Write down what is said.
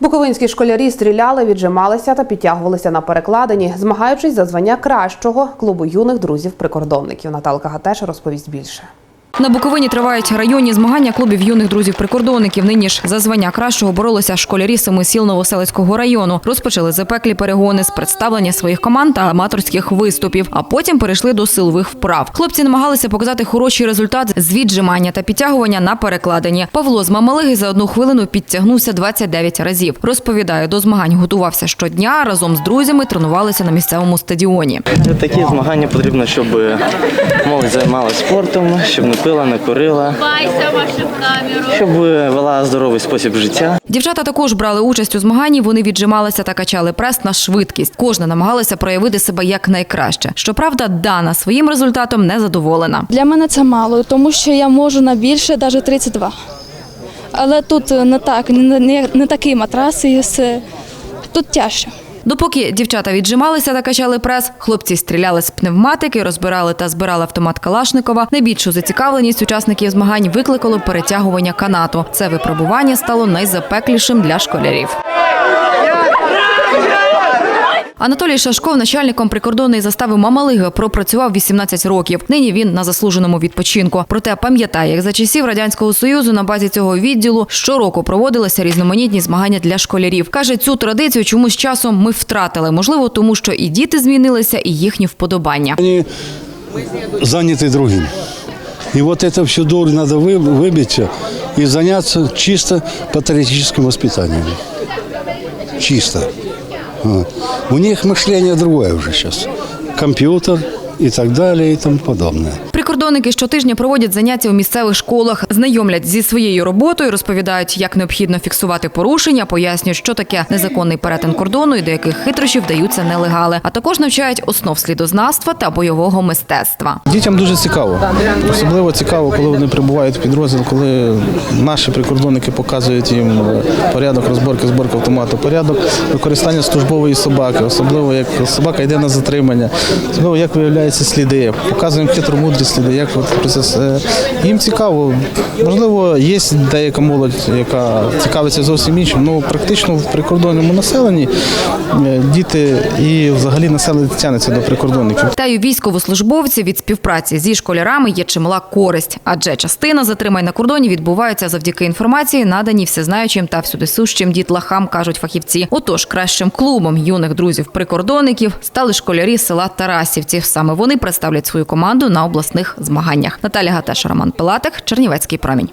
Буковинські школярі стріляли, віджималися та підтягувалися на перекладині, змагаючись за звання кращого клубу юних друзів прикордонників. Наталка Гатеша розповість більше. На Буковині тривають районні змагання клубів юних друзів прикордонників. Нині ж за звання кращого боролися школярі семи сіл Новоселицького району. Розпочали запеклі перегони з представлення своїх команд та аматорських виступів, а потім перейшли до силових вправ. Хлопці намагалися показати хороший результат з віджимання та підтягування на перекладині. Павло з Мамалиги за одну хвилину підтягнувся 29 разів. Розповідає, до змагань готувався щодня. Разом з друзями тренувалися на місцевому стадіоні. Такі змагання потрібно, щоб молодь займалася спортом, щоб не пила, не курила, щоб вела здоровий спосіб життя. Дівчата також брали участь у змаганні. Вони віджималися та качали прес на швидкість. Кожна намагалася проявити себе як найкраще. Щоправда, Дана своїм результатом не задоволена. Для мене це мало, тому що я можу на більше, навіть 32. Але тут не так, не, не, не такий матрас, і все. тут тяжче. Допоки дівчата віджималися та качали прес, хлопці стріляли з пневматики, розбирали та збирали автомат Калашникова. Найбільшу зацікавленість учасників змагань викликало перетягування канату. Це випробування стало найзапеклішим для школярів. Анатолій Шашков, начальником прикордонної застави Мамалига, пропрацював 18 років. Нині він на заслуженому відпочинку. Проте пам'ятає, як за часів радянського союзу на базі цього відділу щороку проводилися різноманітні змагання для школярів. каже, цю традицію чомусь часом ми втратили. Можливо, тому що і діти змінилися, і їхні вподобання. Они заняты другим. И вот это всю дурь надо вы- выбить и заняться чисто патриотическим воспитанием. Чисто. У них мышление другое уже сейчас. Компьютер и так далее и тому подобное. Прикордонники щотижня проводять заняття у місцевих школах, знайомлять зі своєю роботою, розповідають, як необхідно фіксувати порушення, пояснюють, що таке незаконний перетин кордону і до яких хитрощів вдаються нелегали. А також навчають основ слідознавства та бойового мистецтва. Дітям дуже цікаво. Особливо цікаво, коли вони прибувають в підрозділ, коли наші прикордонники показують їм е, порядок розборки, зборки автомату, порядок використання службової собаки, особливо як собака йде на затримання, особливо як виявляються сліди. Показуємо хитромудрі сліди, як от процес. е, Їм цікаво. Можливо, є деяка молодь, яка цікавиться зовсім іншим. Ну практично в прикордонному населенні е, діти і взагалі населення тягнеться до прикордонників. Та й у військовослужбовців від співпраці зі школярами є чимала користь, адже частина затримань на кордоні відбувається завдяки інформації, наданій всезнаючим та всюдисущим дітлахам, кажуть фахівці. Отож, кращим клубом юних друзів прикордонників стали школярі села Тарасівці. Саме вони представлять свою команду на обласних змаганнях. Наталя Гатеш, Роман Пилатик, Чернівецький промінь.